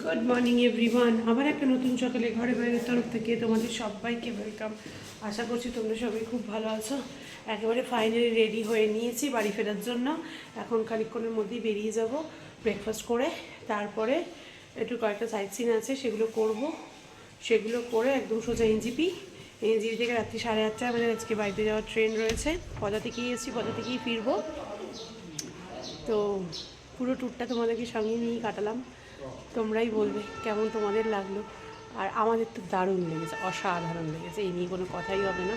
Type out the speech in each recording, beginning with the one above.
Good morning everyone আবার একটা নতুন সকালে ঘরে বাইরের তরফ থেকে তোমাদের সবাইকে ওয়েলকাম আশা করছি তোমরা সবাই খুব ভালো আছো। একেবারে ফাইনালি রেডি হয়ে নিয়েছি বাড়ি ফেরার জন্য। এখন খানিকক্ষণের মধ্যেই বেরিয়ে যাব ব্রেকফাস্ট করে। তারপরে একটু কয়েকটা সাইট সিন আছে, সেগুলো করব। সেগুলো করে একদম সোজা এনজিপি এনজিপি থেকে রাত্রি সাড়ে আটটা আমাদের আজকে বাড়িতে যাওয়ার ট্রেন রয়েছে। পদা থেকেই এসেছি পদা থেকেই ফিরবো। তো পুরো ট্যুরটা তোমাদেরকে সঙ্গে নিয়েই কাটালাম। তোমরাই বলবে কেমন তোমাদের লাগল। আর আমাদের তো দারুণ লেগেছে, অসাধারণ লেগেছে, এই নিয়ে কোনো কথাই হবে না।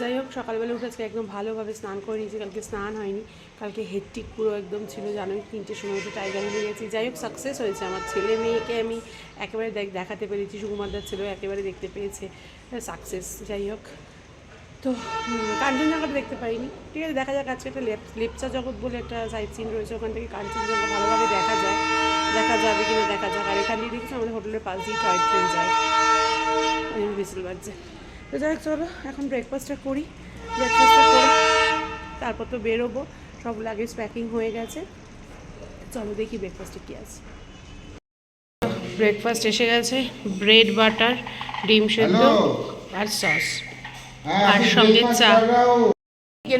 যাই হোক, সকালবেলা উঠে আজকে একদম ভালোভাবে স্নান করে নিয়েছি, কালকে স্নান হয়নি, কালকে হেডটিক পুরো একদম ছিল, জানোই তিনটে সময় উঠে টাইগার নিয়ে গেছি। যাই হোক সাকসেস হয়েছে, আমার ছেলে মেয়েকে আমি একেবারে দেখ, দেখাতে পেরেছি সুকুমার সুকুমারদার ছেলেও একেবারে দেখতে পেয়েছে সাকসেস যাই হোক। তো কাঞ্চনজঙ্ঘাটা দেখতে পাইনি ঠিক আছে দেখা যাক আজকে একটা লেপ লেপচা জগৎ বলে একটা সাইট সিন রয়েছে ওখান থেকে কাঞ্চনজঙ্ঘা ভালোভাবে দেখা যায়। দেখা যাবে কিনা দেখা যাক। আর এখান দিয়ে দেখছি আমাদের হোটেলের পাশ দিয়ে টয় ট্রেন যায়। বিসেল বাজছে। তো যাই হোক চলো এখন ব্রেকফাস্টটা করি। ব্রেকফাস্টটা করে তারপর তো বেরোবো। সব লাগেজ প্যাকিং হয়ে গেছে। চলো দেখি ব্রেকফাস্টে কী আছে। ব্রেকফাস্ট এসে গেছে। ব্রেড বাটার ডিম সেদ্ধ আর সস আর সঙ্গে চা।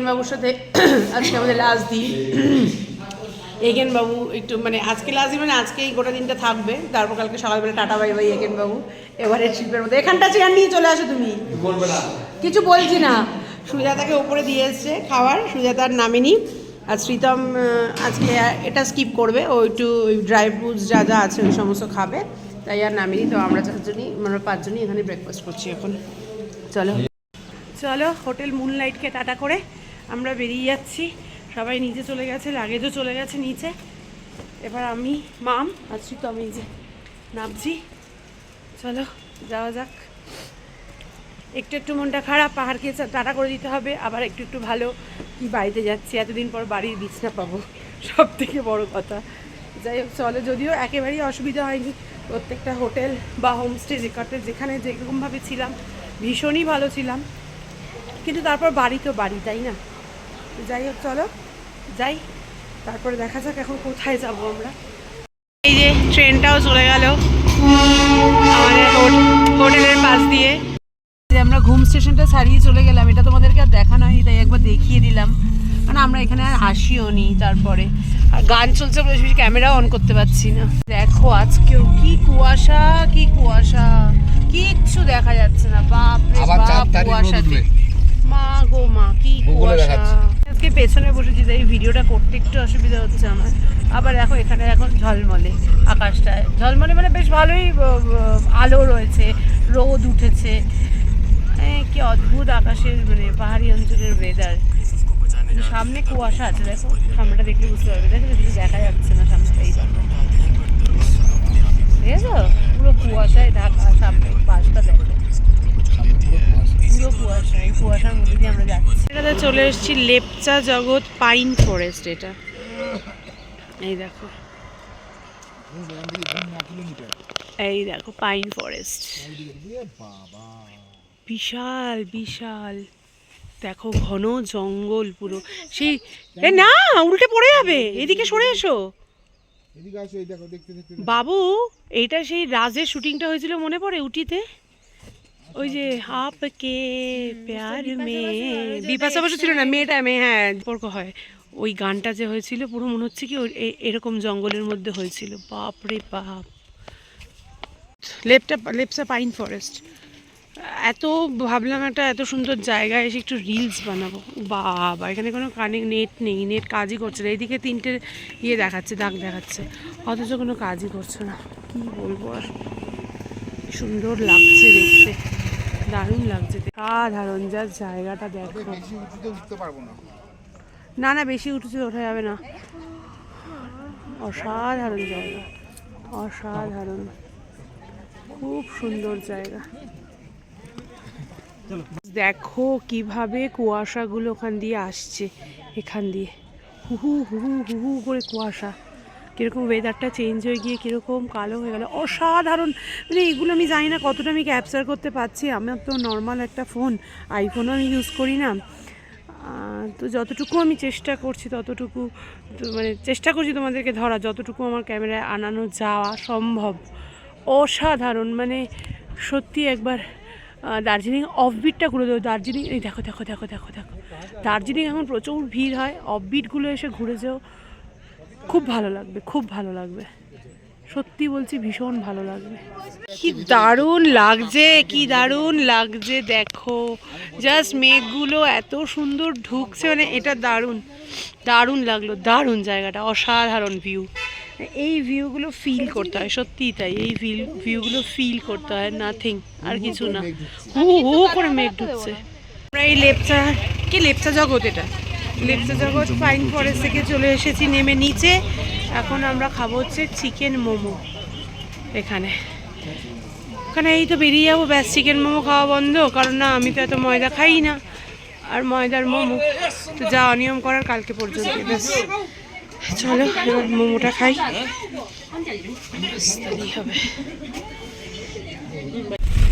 বাবুর সাথে আজকে আমাদের লাস্ট দিন এগেন বাবু একটু মানে আজকে লাস্ট দিন মানে আজকে এই গোটা দিনটা থাকবে। তারপর কালকে সকালবেলা টাটা বাই বাই এগেন বাবু এবারে ট্রিপের মধ্যে এখানটা চেয়ার নিয়ে চলে আসো তুমি। কিছু বলছি না। সুজাতাকে ওপরে দিয়ে এসছে খাবার সুজাতার নামেনি আর শ্রীতম আজকে এটা স্কিপ করবে। ও একটু ড্রাই ফ্রুটস যা যা আছে ওই সমস্ত খাবে। তাই আর নামিনি তো আমরা চারজনই আমরা পাঁচজনই এখানে ব্রেকফাস্ট করছি এখন। চলো। চলো, হোটেল মুনলাইটকে টাটা করে আমরা বেরিয়ে যাচ্ছি। সবাই নিচে চলে গেছে লাগেজও চলে গেছে নিচে। এবার আমি, মাম আছি তো আমি যে নামছি। চলো, যাওয়া যাক। একটু একটু মনটা খারাপ, পাহাড়কে টাটা করে দিতে হবে। আবার একটু একটু ভালো কি বাড়িতে যাচ্ছি, এতদিন পর বাড়ির বিছনা পাবো। সব থেকে বড় কথা। যাই হোক, চলো, যদিও একেবারেই অসুবিধা হয়নি। প্রত্যেকটা হোটেল বা হোমস্টে যেখানে যেখানে যেরকমভাবে ছিলাম, ভীষণই ভালো ছিলাম। কিন্তু তারপর বাড়ি তো বাড়ি তাই না? যাই হোক চলো। যাই। তারপরে দেখা যাক এখন কোথায় যাব আমরা। এই যে ট্রেনটাও চলে গেল। আমাদের হোটেলের পাশ দিয়ে। যে আমরা ঘুম স্টেশনটা ছাড়িয়ে চলে গেলাম। এটা তোমাদেরকে আর দেখানো হয়নি তাই একবার দেখিয়ে দিলাম। কারণ আমরা এখানে আর আসিও নি তারপরে। আর গান চলছে বলে বেশি ক্যামেরা অন করতে পারছি না। দেখো আজকেও কি কুয়াশা কি কুয়াশা। কিচ্ছু দেখা যাচ্ছে না। বাপ রে বাপ কুয়াশাতে। মা গো মা কি কুয়াশা। আজকে পেছনে বসেছি তাই ভিডিওটা করতে একটু অসুবিধা হচ্ছে আমার। আবার দেখো এখানে এখন ঝলমলে আকাশটায়। ঝলমলে মানে বেশ ভালোই আলো রয়েছে রোদ উঠেছে। কি অদ্ভুত আকাশের মানে পাহাড়ি অঞ্চলের ওয়েদার সামনে কুয়াশা আছে দেখো সামনেটা দেখলে বুঝতে পারবে। দেখো কিছু দেখা যাচ্ছে না সামনেটা এই দেখো পুরো কুয়াশায় ঢাকা সামনে পাশটা দেখো। পুরো কুয়াশা এই কুয়াশার মধ্যে দিয়ে আমরা যাচ্ছি। এটাতে চলে এসেছি লেপচা জগৎ পাইন ফরেস্ট এটা। এই দেখো। এই দেখো পাইন ফরেস্ট। বিশাল বিশাল। দেখো ঘন জঙ্গল পুরো। সেই এ না উল্টে পড়ে যাবে। এদিকে সরে এসো। এদিকে আসো এই দেখো দেখতে দেখতে বাবু এইটা সেই রাজের শুটিংটা হয়েছিল মনে পড়ে উটিতে? ওই যে হাপ কে প্যার মে বিপাশা বসু ছিল না মেয়েটা মেয়ে হ্যাঁ সম্পর্ক হয়। ওই গানটা যে হয়েছিল পুরো মনে হচ্ছে কি এরকম জঙ্গলের মধ্যে হয়েছিল। বাপ রে বাপ। লেপটা লেপসা পাইন ফরেস্ট। এত ভাবলাম একটা এত সুন্দর জায়গায় এসে একটু রিলস বানাবো। বাবা এখানে কোনো কানে নেট নেই নেট কাজই করছে না। এইদিকে তিনটে ইয়ে দেখাচ্ছে দাগ দেখাচ্ছে। অথচ কোনো কাজই করছে না। কি বলব আর? সুন্দর লাগছে দেখতে। দারুণ লাগছে। সাধারণ যা জায়গাটা দেখো। না। না বেশি উঠেছে ওঠা যাবে না। অসাধারণ জায়গা। অসাধারণ। খুব সুন্দর জায়গা। দেখো কীভাবে কুয়াশাগুলো ওখান দিয়ে আসছে। এখান দিয়ে। হুহু হুহু হুহু করে কুয়াশা। কীরকম ওয়েদারটা চেঞ্জ হয়ে গিয়ে কীরকম কালো হয়ে গেল। অসাধারণ। মানে এগুলো আমি জানি না কতটা আমি ক্যাপচার করতে পারছি। আমার তো নর্মাল একটা ফোন আইফোনও আমি ইউজ করি না। তো যতটুকু আমি চেষ্টা করছি, ততটুকু মানে চেষ্টা করছি তোমাদেরকে ধরা যতটুকু আমার ক্যামেরায় আনানো যাওয়া সম্ভব। অসাধারণ। মানে সত্যি একবার দার্জিলিং অফবিটটা ঘুরে দেবো দার্জিলিং, এই দেখো দেখো দেখো দেখো দেখো। দার্জিলিং এখন প্রচুর ভিড় হয়। অফবিটগুলো এসে ঘুরে যেও। খুব ভালো লাগবে খুব ভালো লাগবে। সত্যি বলছি ভীষণ ভালো লাগবে। কি দারুণ লাগছে কি দারুণ লাগছে দেখো। জাস্ট মেঘগুলো এত সুন্দর ঢুকছে মানে এটা দারুণ। দারুণ লাগল দারুণ জায়গাটা অসাধারণ ভিউ এই ভিউগুলো ফিল করতে হয় সত্যিই তাই এই ভিউ ভিউগুলো ফিল করতে হয় নাথিং আর কিছু না। হু হু করে মেঘ ঢুকছে। আমরা এই লেপচা কি লেপচা জগৎ এটা? লেপচা জগৎ ফাইন ফরেস্ট থেকে চলে এসেছি, নেমে নিচে। এখন আমরা খাব হচ্ছে চিকেন মোমো এখানে। ওখানে এই তো বেরিয়ে যাব, ব্যাস চিকেন মোমো খাওয়া বন্ধ। কারণ না, আমি তো এত ময়দা খাই না। আর ময়দার মোমো। তো যা অনিয়ম করার কালকে পর্যন্ত, ব্যাস। চলো, এবার মোমোটা খাই। হবে।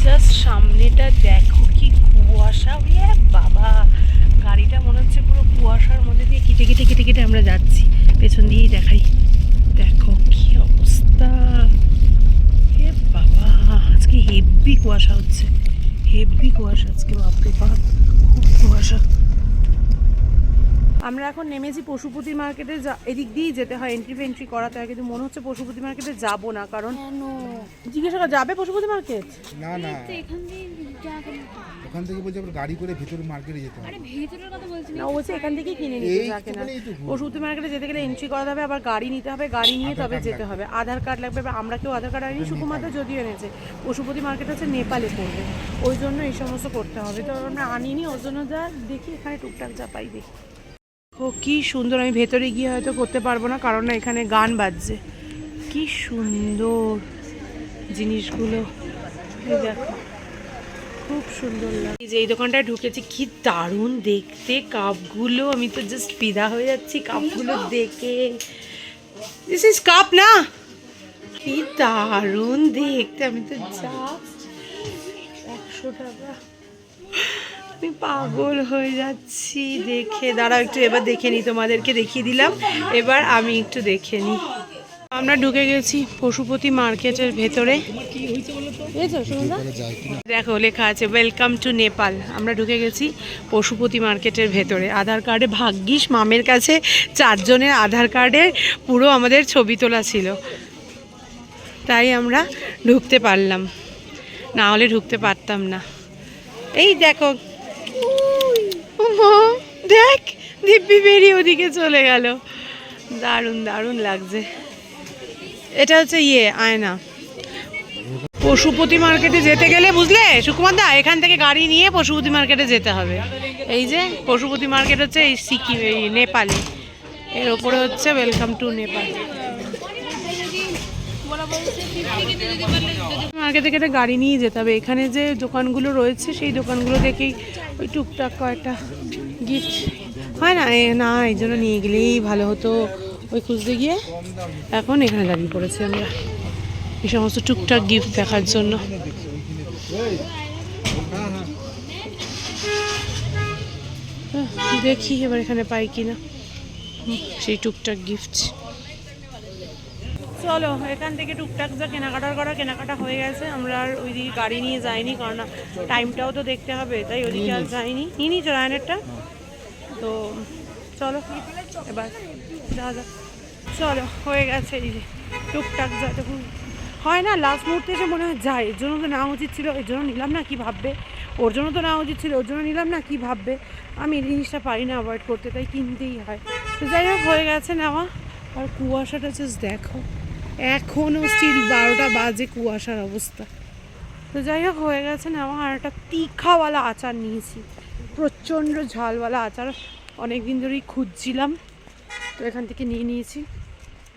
জাস্ট সামনেটা দেখো কি কুয়াশা। বাবা! গাড়িটা মনে হচ্ছে পুরো কুয়াশার মধ্যে দিয়ে কেটে কেটে কেটে কেটে আমরা যাচ্ছি। পেছন দিয়েই দেখাই। দেখো কি অবস্থা। হে বাবা আজকে হেভি কুয়াশা হচ্ছে। হেভি কুয়াশা আজকে বাপরে বাপ খুব কুয়াশা। আমরা এখন নেমেছি পশুপতি মার্কেটে যা এদিক দিয়েই যেতে হয় এন্ট্রি ফেন্ট্রি করাতে হয় কিন্তু মনে হচ্ছে পশুপতি মার্কেটে যাব না কারণ জিজ্ঞাসা কর যাবে পশুপতি মার্কেট? না না। এখান দিয়ে ওখান থেকে বলছে আবার গাড়ি করে ভেতরে মার্কেটে যেতে হবে। আরে ভেতরের কথা বলছি না ও বলছে এখান থেকেই কিনে নিতে যা কেনা একটুখানি পশুপতি মার্কেটে যেতে গেলে এন্ট্রি করাতে হবে আবার গাড়ি নিতে হবে গাড়ি নিয়ে তবে যেতে হবে। আধার কার্ড লাগবে এবার আমরা কেউ আধার কার্ড আনিনি সুকুমার তো যদিও এনেছে। পশুপতি মার্কেট হচ্ছে নেপালে পড়বে। ওই জন্য এই সমস্ত করতে হবে। তো আমরা আনিনি ওর জন্য যা দেখি এখানে টুকটাক যা পাই দেখি। ও কি সুন্দর আমি ভেতরে গিয়ে হয়তো করতে পারব না কারণ না এখানে গান বাজছে। কি সুন্দর জিনিসগুলো। দেখো। খুব সুন্দর লাগে। যে এই দোকানটায় ঢুকেছি, কি দারুণ দেখতে। কাপগুলো, আমি তো জাস্ট ফিদা হয়ে যাচ্ছি কাপগুলো দেখে। দিস ইজ কাপ না? কি দারুণ দেখতে, আমি তো জাস্ট একশো টাকা। আমি পাগল হয়ে যাচ্ছি দেখে। দাঁড়াও, একটু এবার দেখে নিই তোমাদেরকে দেখিয়ে দিলাম। এবার আমি একটু দেখে নিই আমরা ঢুকে গেছি পশুপতি মার্কেটের ভেতরে? দেখো লেখা আছে ওয়েলকাম টু নেপাল আমরা ঢুকে গেছি পশুপতি মার্কেটের ভেতরে। আধার কার্ডে ভাগ্যিস মামের কাছে চারজনের আধার কার্ডে পুরো আমাদের ছবি তোলা ছিল। তাই আমরা ঢুকতে পারলাম। না হলে ঢুকতে পারতাম না। এই দেখো দেখ দিব্যি বেরিয়ে ওদিকে চলে গেল। দারুণ দারুণ লাগছে। এটা হচ্ছে ইয়ে আয়না। পশুপতি মার্কেটে যেতে গেলে বুঝলে, সুকুমার দা, এখান থেকে গাড়ি নিয়ে পশুপতি মার্কেটে যেতে হবে। এই যে পশুপতি মার্কেট হচ্ছে এই সিকিম, এই নেপালে। এর ওপরে হচ্ছে ওয়েলকাম টু নেপাল। মার্কেট একটা গাড়ি নিয়ে যেতে হবে। এখানে যে দোকানগুলো রয়েছে, সেই দোকানগুলো দেখেই ওই টুকটাক কয়েকটা গিফট হয় না? না, এই জন্য নিয়ে গেলেই ভালো হতো। ওই খুঁজতে গিয়ে এখন এখানে দাঁড়িয়ে পড়েছি আমরা। এই সমস্ত টুকটাক গিফট দেখার জন্য। দেখি এবার এখানে পাই কিনা। সেই টুকটাক গিফট চলো এখান থেকে টুকটাক যা কেনাকাটার করা কেনাকাটা হয়ে গেছে। আমরা আর ওইদিকে গাড়ি নিয়ে যাইনি কারণ টাইমটাও তো দেখতে হবে তাই ওইদিকে আর যাইনি। নিয়ে নিয়েছো রায়নেরটা। তো চলো এবার যা যা চলো, হয়ে গেছে এই যে, টুকটাক যা দেখুন, হয় না লাস্ট মুহূর্তে এসে মনে হয় যায় এর জন্য তো নেওয়া উচিত ছিল, এর জন্য নিলাম না, কি ভাববে? ওর জন্য তো নেওয়া উচিত ছিল, ওর জন্য নিলাম না, কি ভাববে? আমি এই জিনিসটা পারি না অ্যাভয়েড করতে, তাই কিনতেই হয়। তো যাই হোক, হয়ে গেছে নেওয়া। আর কুয়াশাটা জাস্ট দেখো এখনও স্টিল বারোটা বাজে কুয়াশার অবস্থা। তো যাই হোক, হয়ে গেছে নেওয়া, আর একটা তীখাওয়ালা আচার নিয়েছি, প্রচণ্ড ঝালওয়ালা আচার অনেক দিন ধরেই খুঁজছিলাম। তো এখান থেকে নিয়ে নিয়েছি।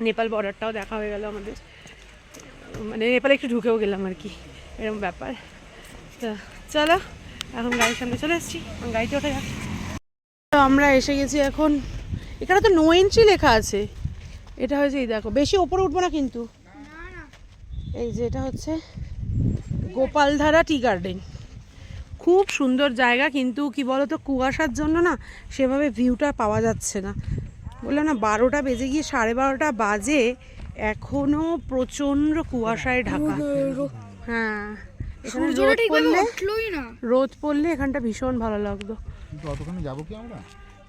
নেপাল বর্ডারটাও দেখা হয়ে গেল আমাদের। মানে নেপালে একটু ঢুকেও গেলাম আর কি। এরকম ব্যাপার। তো চলো, এখন গাড়ির সামনে চলে এসেছি গাড়িতে ওঠা যাক। তো আমরা এসে গেছি এখন। এখানে তো নো এন্ট্রি লেখা আছে। এটা হয়েছে, এই দেখো, বেশি ওপরে উঠবো না কিন্তু। এই যে এটা হচ্ছে গোপালধারা টি গার্ডেন। খুব সুন্দর জায়গা কিন্তু কি বলতো, কুয়াশার জন্য না সেভাবে ভিউটা পাওয়া যাচ্ছে না। বললাম না বারোটা বেজে গিয়ে সাড়ে বারোটা বাজে এখনও প্রচণ্ড কুয়াশায় ঢাকা। হ্যাঁ এখানে রোদ পড়লে না। রোদ পড়লে এখানটা ভীষণ ভালো লাগতো। যাব কি আমরা?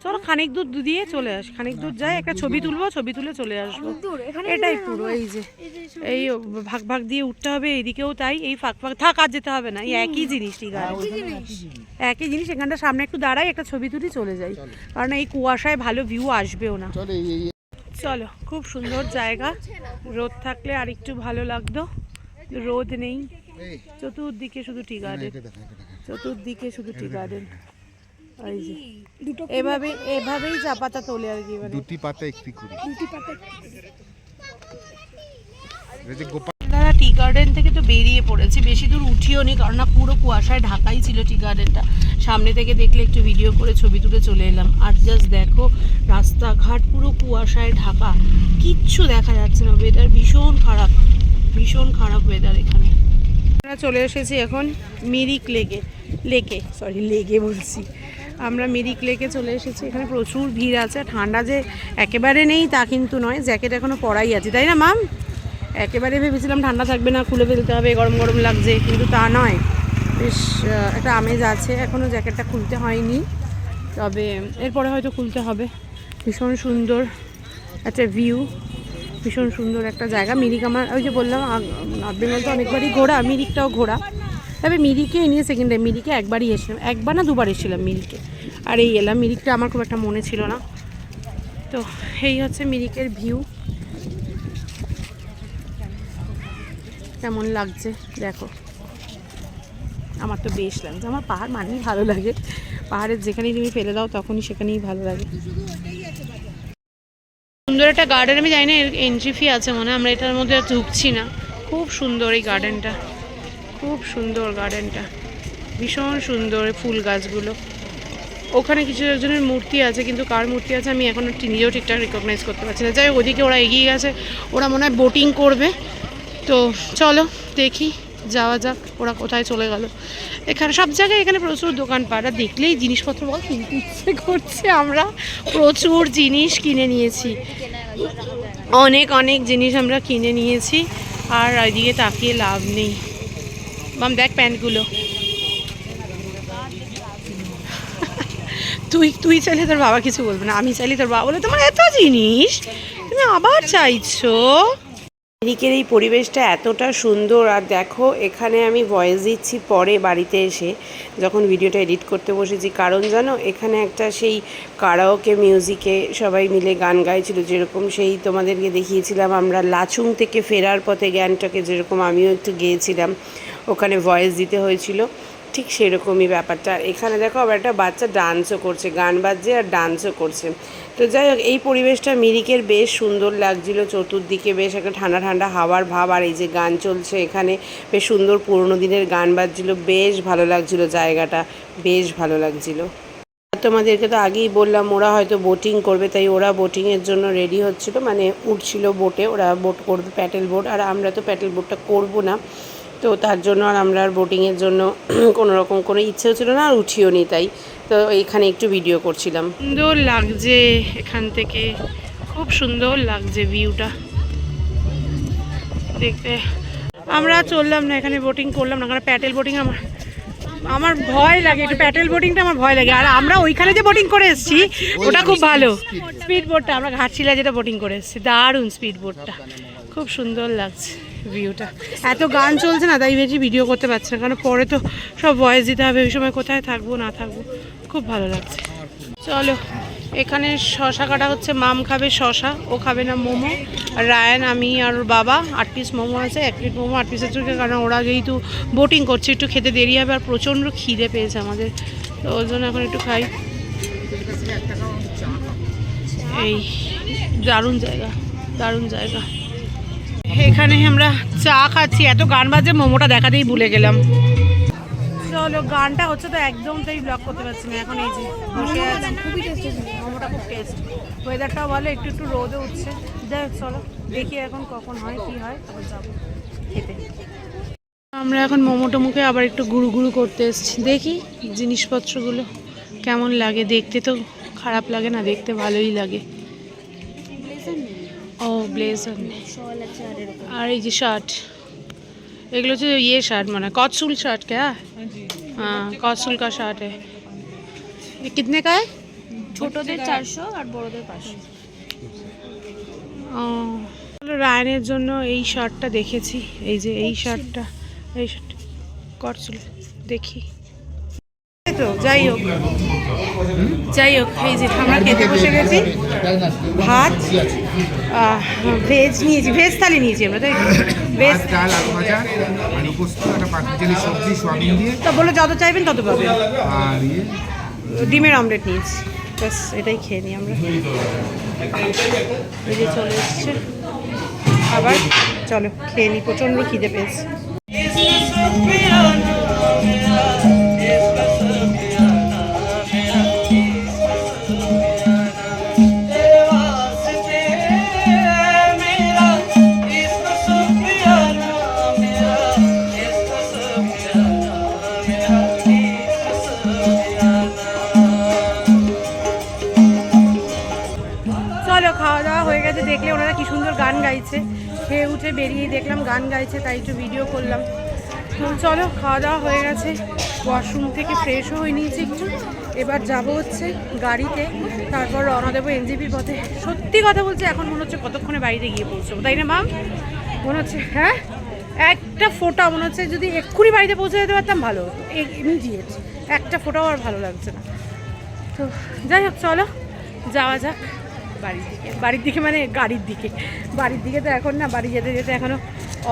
চলো খানিক দূর দিয়ে চলে আস খানিক দূর যাই একটা ছবি তুলবো ছবি তুলে চলে আসব। এটাই পুরো এই যে এই ভাগ ভাগ দিয়ে উঠতে হবে এইদিকেও তাই এই ফাঁক ফাঁক থাক আর যেতে হবে না এই একই জিনিস ঠিক আছে। একই জিনিস। এখানটা সামনে একটু দাঁড়াই একটা ছবি তুলি চলে যাই। কারণ এই কুয়াশায় ভালো ভিউ আসবেও না। চলে এই এই- চলো খুব সুন্দর জায়গা। রোদ থাকলে আর একটু ভালো লাগতো। রোদ নেই। চতুর্দিকে শুধু টি গার্ডেন চতুর্দিকে শুধু টি গার্ডেন এই যে এভাবে এভাবেই চা পাতা তোলে আর কি মানে। দুটি পাতা একটি যে গোপাল দাদা টি গার্ডেন থেকে তো বেরিয়ে পড়েছি। বেশি দূর উঠিও নি কারণ না পুরো কুয়াশায় ঢাকাই ছিল টি গার্ডেনটা। সামনে থেকে দেখলে একটু ভিডিও করে ছবি তুলে চলে এলাম। আর জাস্ট দেখো রাস্তাঘাট পুরো কুয়াশায় ঢাকা। কিচ্ছু দেখা যাচ্ছে না। ওয়েদার ভীষণ খারাপ। ভীষণ খারাপ ওয়েদার এখানে। আমরা চলে এসেছি এখন মিরিক লেগে লেকে সরি লেগে বলছি। আমরা মিরিক লেকে চলে এসেছি। এখানে প্রচুর ভিড় আছে ঠান্ডা যে একেবারে নেই তা কিন্তু নয়, জ্যাকেট এখনও পরাই আছে। তাই না, মাম? একেবারে ভেবেছিলাম ঠান্ডা থাকবে না, খুলে ফেলতে হবে, গরম গরম লাগছে, কিন্তু তা নয়। বেশ একটা আমেজ আছে এখনও জ্যাকেটটা খুলতে হয়নি। তবে এরপরে হয়তো খুলতে হবে। ভীষণ সুন্দর একটা ভিউ, ভীষণ সুন্দর একটা জায়গা। মিরিক আমার, ওই যে বললাম নর্থ বেঙ্গল তো অনেকবারই ঘোরা, মিরিকটাও ঘোরা। তবে মিরিকে নিয়ে সেকেন্ড টাইম মিরিকে একবারই এসেছিলাম, একবার না দুবার এসেছিলাম মিরিকে। আর এই এলাম, মিরিকটা আমার খুব একটা মনে ছিল না। তো এই হচ্ছে মিরিকের ভিউ কেমন লাগছে? দেখো। আমার তো বেশ লাগছে। আমার পাহাড় মানেই ভালো লাগে। পাহাড়ের যেখানেই তুমি ফেলে দাও, তখনই সেখানেই ভালো লাগে। সুন্দর একটা গার্ডেন আমি জানি না এন্ট্রি ফি আছে মনে হয়, আমরা এটার মধ্যে ঢুকছি না। খুব সুন্দর এই গার্ডেনটা খুব সুন্দর গার্ডেনটা ভীষণ সুন্দর ফুল গাছগুলো। ওখানে কিছু একজনের মূর্তি আছে, কিন্তু কার মূর্তি আছে আমি এখনও ঠিক- নিজেও ঠিকঠাক রিকগনাইজ করতে পারছি না। যাই ওদিকে ওরা এগিয়ে গেছে। ওরা মনে হয় বোটিং করবে। তো চলো, দেখি, যাওয়া যাক, ওরা কোথায় চলে গেল। এখানে সব জায়গায় এখানে প্রচুর দোকানপাট। আর দেখলেই জিনিসপত্র বল, কিনতে ইচ্ছে করছে আমরা প্রচুর জিনিস কিনে নিয়েছি। অনেক অনেক জিনিস আমরা কিনে নিয়েছি। আর ওইদিকে তাকিয়ে লাভ নেই। মাম দেখ প্যান্টগুলো। তুই তুই চাইলে তোর বাবা কিছু বলবে না, আমি চাইলে তোর বাবা বলে, তোমার এত জিনিস, তুমি আবার চাইছো? এদিকের এই পরিবেশটা এতটা সুন্দর, আর দেখো, এখানে আমি ভয়েস দিচ্ছি পরে বাড়িতে এসে, যখন ভিডিওটা এডিট করতে বসেছি। কারণ জানো, এখানে একটা সেই কারাওকে মিউজিকে সবাই মিলে গান গাইছিল, যেরকম সেই তোমাদেরকে দেখিয়েছিলাম আমরা, লাচুং থেকে ফেরার পথে জ্ঞানটাকে যেরকম আমিও একটু গিয়েছিলাম। ওখানে ভয়েস দিতে হয়েছিল। ঠিক সেরকমই ব্যাপারটা। আর এখানে দেখো আবার একটা বাচ্চা ডান্সও করছে, গান বাজছে আর ডান্সও করছে। তো যাই হোক, এই পরিবেশটা মিরিকের বেশ সুন্দর লাগছিল, চতুর্দিকে বেশ একটা ঠান্ডা ঠান্ডা হাওয়ার ভাব আর এই যে গান চলছে এখানে, বেশ সুন্দর পুরোনো দিনের গান বাজছিল, বেশ ভালো লাগছিল জায়গাটা, বেশ ভালো লাগছিল। তোমাদেরকে তো আগেই বললাম, ওরা হয়তো বোটিং করবে, তাই ওরা বোটিংয়ের জন্য রেডি হচ্ছিল। মানে উঠছিল বোটে ওরা বোট করবে প্যাটেল বোট আর আমরা তো প্যাটেল বোটটা করব না। তো তার জন্য আর আমরা আর বোটিংয়ের জন্য কোনো রকম কোনো ইচ্ছেও ছিল না আর উঠিও নি তাই। তো এইখানে একটু ভিডিও করছিলাম। সুন্দর লাগছে এখান থেকে। খুব সুন্দর লাগছে ভিউটা দেখতে। আমরা চললাম না এখানে বোটিং করলাম না কারণ প্যাটেল বোটিং আমার আমার ভয় লাগে একটু প্যাটেল বোটিংটা আমার ভয় লাগে। আর আমরা ওইখানে যে বোটিং করে এসেছি ওটা খুব ভালো। স্পিড বোটটা আমরা ঘাটশিলা যেটা বোটিং করে এসেছি দারুণ স্পিড বোটটা খুব সুন্দর লাগছে। ভিউটা এত গান চলছে না, তাই বেশি ভিডিও করতে পারছি না, কারণ পরে তো সব ভয়েস দিতে হবে, ওই সময় কোথায় থাকব, না থাকব। খুব ভালো লাগছে। চলো, এখানে শশা কাটা হচ্ছে, মাম খাবে শশা, ও খাবে না মোমো। আর রায়ান, আমি আর বাবা, আট পিস মোমো আছে, এক প্লেট মোমো, আট পিসের চোখে কারণ ওরা যেহেতু বোটিং করছে, একটু খেতে দেরি হবে, আর প্রচণ্ড খিদে পেয়েছে আমাদের। তো ওর জন্য এখন একটু খাই। এই, দারুণ জায়গা দারুণ জায়গা। এখানে আমরা চা খাচ্ছি। এত গান বাজে, মোমোটা দেখাতেই ভুলে গেলাম। চলো, গানটা হচ্ছে তো একদম তাই ব্লক করতে পারছি না। এখন এই যে বসে আছি। খুবই টেস্টি মোমোটা খুব টেস্ট ওয়েদারটাও ভালো, একটু একটু রোদও উঠছে। যাই চলো, দেখি এখন কখন হয়, কি হয়, তারপর যাব খেতে। আমরা এখন মোমোটো মুখে আবার একটু গুরু গুরু করতে এসেছি। দেখি জিনিসপত্রগুলো কেমন লাগে। দেখতে তো খারাপ লাগে না, দেখতে ভালোই লাগে। ও ব্লেজার নেই শল আছে আর এরকম আর এই যে শার্ট এগুলো হচ্ছে ইয়ে শার্ট মানে कॉटसूल शर्ट क्या हाँ कॉटसूल का शर्ट है ये कितने का है ছোটদের চারশো আর বড়দের পাঁচশো ও রায়নের জন্য এই শার্টটা দেখেছি এই যে এই শার্টটা এই শার্ট কটসুল দেখি এই তো যাই হোক যাই হোক এই যে আমরা খেতে বসে গেছি ভাত ভেজ নিয়েছি ভেজ থালি নিয়েছি আমরা তাই ভেজ ডাল আলু ভাজা আলু পোস্ত একটা পাঁচমিশালি সবজি সোয়াবিন দিয়ে। তা বলে যত চাইবেন তত পাবেন। আর ইয়ে? ডিমের অমলেট নিয়েছি। ব্যাস এটাই খেয়ে নিই আমরা। এই যে চলে এসছে। আবার চলো খেয়ে নিই প্রচণ্ড খিদে পেয়েছে। বেরিয়ে দেখলাম, গান গাইছে, তাই একটু ভিডিও করলাম। চলো, খাওয়া দাওয়া হয়ে গেছে। ওয়াশরুম থেকে ফ্রেশও হয়ে নিয়েছি একটু। এবার যাব হচ্ছে গাড়িতে, তারপর রওনা দেবো এনজিপি পথে। সত্যি কথা বলছে এখন মনে হচ্ছে কতক্ষণে বাড়িতে গিয়ে পৌঁছবো, তাই না মাম মনে হচ্ছে হ্যাঁ? একটা ফোটা মনে হচ্ছে যদি এক্ষুনি বাড়িতে পৌঁছে যেতে পারতাম ভালো হতো। ইমিডিয়েট একটা ফোটাও আর ভালো লাগছে না। তো যাই হোক, চলো, যাওয়া যাক। বাড়ির দিকে। বাড়ির দিকে মানে গাড়ির দিকে। বাড়ির দিকে তো এখন না, বাড়ি যেতে যেতে এখনও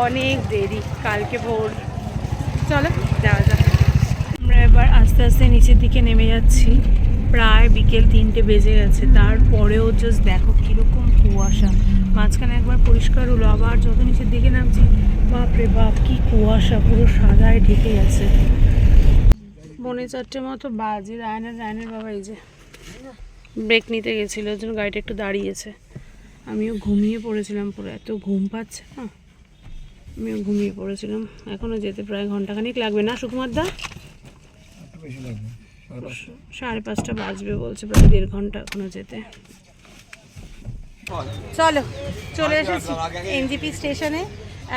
অনেক দেরি। কালকে ভোর। চলো, যাওয়া যাক। আমরা এবার আস্তে আস্তে নিচের দিকে নেমে যাচ্ছি। প্রায় বিকেল তিনটে বেজে গেছে। তারপরেও জাস্ট দেখো কীরকম কুয়াশা। মাঝখানে একবার পরিষ্কার হলো, আবার যত নিচের দিকে নামছি, বাপরে বাপ, কি কুয়াশা, পুরো সাদায় ঢেকে গেছে। পৌনে চারটে মতো বাজে, রায়নের রায়নের বাবা এই যে। ব্রেক নিতে গেছিল ওই জন্য গাড়িটা একটু দাঁড়িয়েছে। আমিও ঘুমিয়ে পড়েছিলাম পুরো এত ঘুম পাচ্ছে না? আমিও ঘুমিয়ে পড়েছিলাম এখনও যেতে প্রায় ঘন্টাখানিক লাগবে না সুকুমার দা সাড়ে পাঁচটা। বাজবে বলছে প্রায় দেড় ঘণ্টা এখনও যেতে। চলো চলে এসেছি এনজিপি স্টেশনে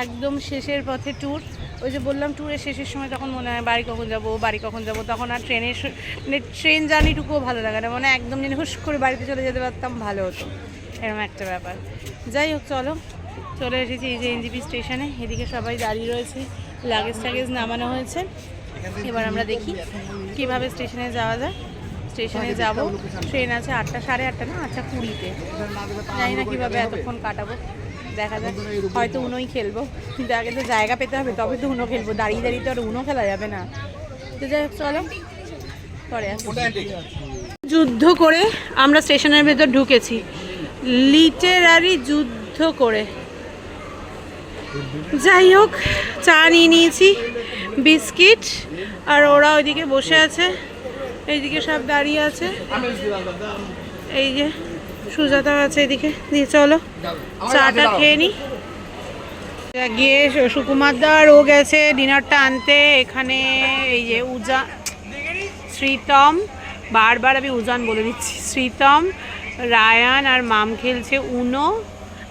একদম শেষের পথে ট্যুর ওই যে বললাম ট্যুরের শেষের সময় তখন মনে হয় বাড়ি কখন যাব, বাড়ি কখন যাব, তখন আর ট্রেনের মানে ট্রেন জার্নিটুকুও ভালো লাগে না। মানে একদম যেন হুশ করে বাড়িতে চলে যেতে পারতাম, ভালো হতো। এরকম একটা ব্যাপার। যাই হোক, চলো। চলে এসেছি এই যে এনজিপি স্টেশনে। এদিকে সবাই দাঁড়িয়ে রয়েছে। লাগেজ টাগেজ নামানো হয়েছে। এবার আমরা দেখি কীভাবে স্টেশনে যাওয়া যায়। স্টেশনে যাব। ট্রেন আছে আটটা, সাড়ে আটটা না? আটটা কুড়িতে। জানি না কীভাবে এতক্ষণ কাটাবো। দেখা যাক। হয়তো উনোই খেলব। কিন্তু আগে তো জায়গা পেতে হবে, তবে তো উনো খেলব। দাঁড়িয়ে দাঁড়িয়ে তো আর উনো খেলা যাবে না। তো যাই হোক, চলো। পরে যুদ্ধ করে আমরা স্টেশনের ভেতর ঢুকেছি। লিটারারি যুদ্ধ করে। যাই হোক, চা নিয়ে নিয়েছি, বিস্কিট, আর ওরা ওইদিকে বসে আছে। এইদিকে সব দাঁড়িয়ে আছে। এই যে সুজাতা আছে এদিকে। দিয়ে চলো চাটা খেয়ে নি। গিয়ে সুকুমার দার ও গেছে ডিনারটা আনতে। এখানে এই যে উজা শ্রীতম বারবার আমি উজান বলে দিচ্ছি শ্রীতম রায়ান আর মাম খেলছে উনো।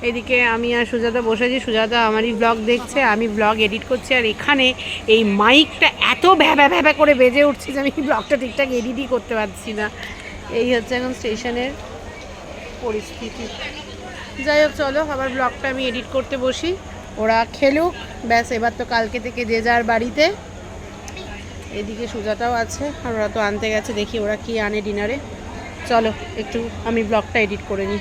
এদিকে আমি আর সুজাতা বসেছি সুজাতা আমারই ব্লগ দেখছে আমি ব্লগ এডিট করছি। আর এখানে এই মাইকটা এত ভ্যাবা ভ্যাবা করে বেজে উঠছে যে আমি ব্লগটা ঠিকঠাক এডিটই করতে পারছি না। এই হচ্ছে এখন স্টেশনের পরিস্থিতি। যাই হোক, চলো, আবার ব্লগটা আমি এডিট করতে বসি। ওরা খেলুক, ব্যাস, এবার তো কালকে থেকে যে যার বাড়িতে। এদিকে সুজাতাও আছে, আর ওরা তো আনতে গেছে, দেখি ওরা কি আনে ডিনারে চলো, একটু আমি ব্লগটা এডিট করে নিই।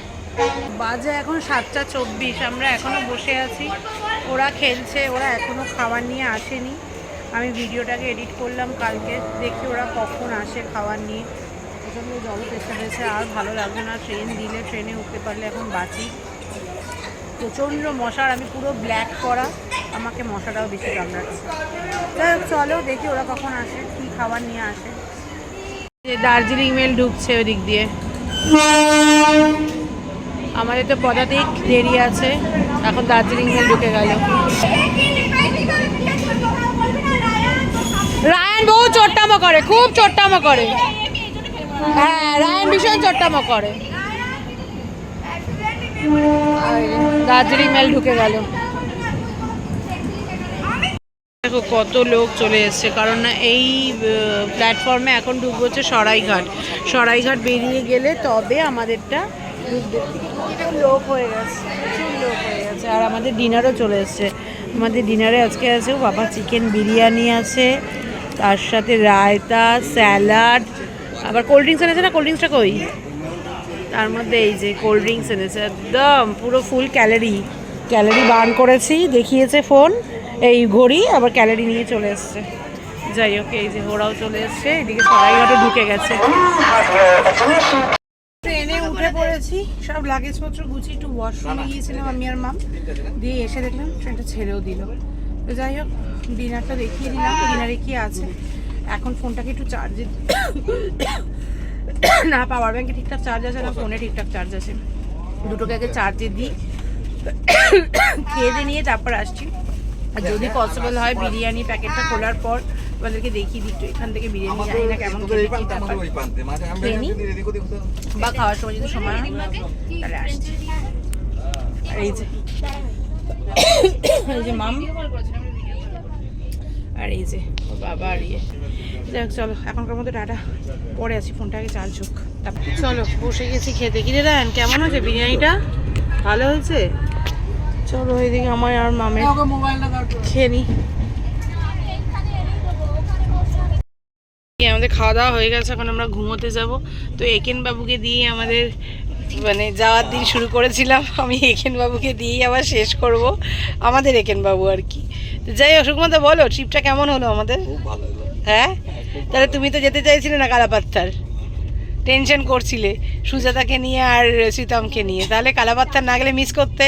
বাজে এখন সাতটা চব্বিশ, আমরা এখনও বসে আছি। ওরা খেলছে, ওরা এখনও খাবার নিয়ে আসেনি। আমি ভিডিওটাকে এডিট করলাম কালকে, দেখি ওরা কখন আসে খাবার নিয়ে। প্রচণ্ড জল পেছনে হয়েছে আর ভালো লাগবে না ট্রেন দিলে ট্রেনে উঠতে পারলে এখন বাঁচি। প্রচণ্ড মশার, আমি পুরো ব্ল্যাক করা। আমাকে মশাটাও বেশি কামড়াচ্ছে যাই হোক, চলো দেখি ওরা কখন আসে, কী খাবার নিয়ে আসে। যে দার্জিলিং মেল ঢুকছে ওই দিক দিয়ে। আমাদের তো পদাতিক দেরি আছে, এখন দার্জিলিং মেল ঢুকে গেল। রায়ান বহু চোট্টামো করে, খুব চট্টামো করে। হ্যাঁ রায়ন ভীষণ চট্টামো করে। দার্জিলিং মেল ঢুকে গেল। দেখো কত লোক চলে এসছে কারণ না এই প্ল্যাটফর্মে এখন ঢুকবো হচ্ছে সরাইঘাট। সরাইঘাট বেরিয়ে গেলে তবে আমাদেরটা লোক হয়ে গেছে প্রচুর লোক হয়ে গেছে। আর আমাদের ডিনারও চলে এসছে। আমাদের ডিনারে আজকে আছে বাবা চিকেন বিরিয়ানি আছে তার সাথে রায়তা স্যালাড আবার কোল্ড ড্রিঙ্কস এনেছে না? কোল্ড ড্রিঙ্কসটা কই? তার মধ্যে এই যে কোল্ড ড্রিঙ্কস এনেছে, একদম পুরো ফুল ক্যালারি ক্যালারি বার্ন করেছি, দেখিয়েছে ফোন এই ঘড়ি আবার ক্যালারি নিয়ে চলে এসছে। যাই হোক, এই যে ওরাও চলে এসছে, এদিকে সরাইঘাটে ঢুকে গেছে। ট্রেনে উঠে পড়েছি, সব লাগেজপত্র গুছিয়ে একটু ওয়াশরুমে গিয়েছিলাম আমি আর মাম। দিয়ে এসে দেখলাম ট্রেনটা ছেড়েও দিল। তো যাই হোক, ডিনারটা দেখিয়ে দিলাম ডিনারে কি আছে? এখন ফোনটাকে একটু চার্জে না পাওয়ার ব্যাংকে ঠিকঠাক চার্জ আছে না ফোনে ঠিকঠাক চার্জ আছে। দুটোকে আগে চার্জে দিই। খেয়ে দিয়ে নিয়ে তারপর আসছি। আর যদি পসিবল হয় বিরিয়ানি প্যাকেটটা খোলার পর ওদেরকে দেখিয়ে দিই এখান থেকে বিরিয়ানি জানি না কেমন খেয়ে নিই। বা খাওয়ার সময় যদি সময় হয় তাহলে আসছি। আর এই যে। এই যে মাম। আর এই যে বাবা আর ইয়ে। যাই হোক চলো এখনকার মতো টাটা। পরে আছি ফোনটাকে চার্জ হোক। তারপর চলো বসে গেছি খেতে। কিনে দেন কেমন হয়েছে বিরিয়ানিটা ভালো হয়েছে? চলো এদিকে আমার আর মামের খেয়ে নি। আমাদের খাওয়া দাওয়া হয়ে গেছে এখন আমরা ঘুমোতে যাব। তো একেন বাবুকে দিয়ে আমাদের মানে যাওয়ার দিন শুরু করেছিলাম। আমি একেন বাবুকে দিয়েই আবার শেষ করব। আমাদের একেন বাবু আর কি। তো যাই হোক সুকুমাদা বলো ট্রিপটা কেমন হলো আমাদের? হ্যাঁ? তাহলে তুমি তো যেতে চাইছিলে না কালাপাত্তার। টেনশন করছিলে। সুজাতাকে নিয়ে আর সীতামকে নিয়ে। তাহলে কালাপাত্তার না গেলে মিস করতে?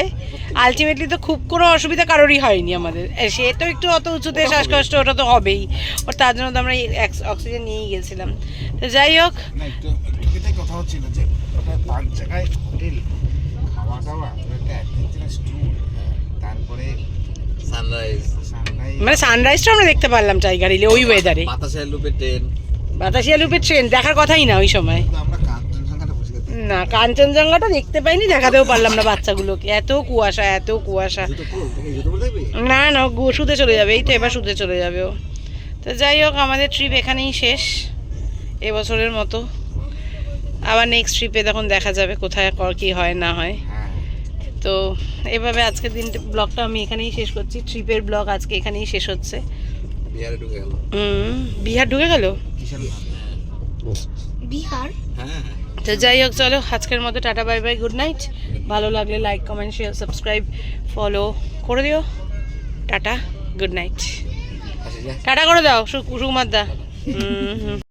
আলটিমেটলি তো খুব কোনো অসুবিধা কারোরই হয়নি আমাদের। সে তো একটু অত উঁচুতে শ্বাসকষ্ট ওটা তো হবেই। ওর তার জন্য তো আমরা অক্সিজেন নিয়েই গেছিলাম। তো যাই হোক। না একটু একটু এটাই কথা হচ্ছিল যে পাঁচ জায়গায় হোটেল। খাওয়া দাওয়া একটা তারপরে সানরাইজ মানে সানরাইজটা আমরা দেখতে পারলাম টাইগার হিলে ওই ওয়েদারে বাতাসের লুপে ট্রেন বাতাসিয়া লুপের ট্রেন দেখার কথাই না ওই সময়। না কাঞ্চনজঙ্ঘাটা দেখতে পাইনি দেখাতেও পারলাম না বাচ্চাগুলোকে। এত কুয়াশা এত কুয়াশা। না না গো শুতে চলে যাবে এই তো এবার শুতে চলে যাবে ও। তো যাই হোক আমাদের ট্রিপ এখানেই শেষ এবছরের মতো। আবার নেক্সট ট্রিপে তখন দেখা যাবে কোথায় কর কী হয় না হ্যাঁ। তো এভাবে আজকের দিন ব্লগটা আমি এখানেই শেষ করছি। ট্রিপের ব্লগ আজকে এখানেই শেষ হচ্ছে। বিহারে ঢুকে গেল। হুম বিহার ঢুকে গেল? বিহার? হ্যাঁ তো যাই হোক চলো আজকের মতো tata bye bye good night. ভালো লাগলে like comment share subscribe follow করে দিও। Tata good night. টাটা করে দাও সু- সুকুমার দা। হুম হুম।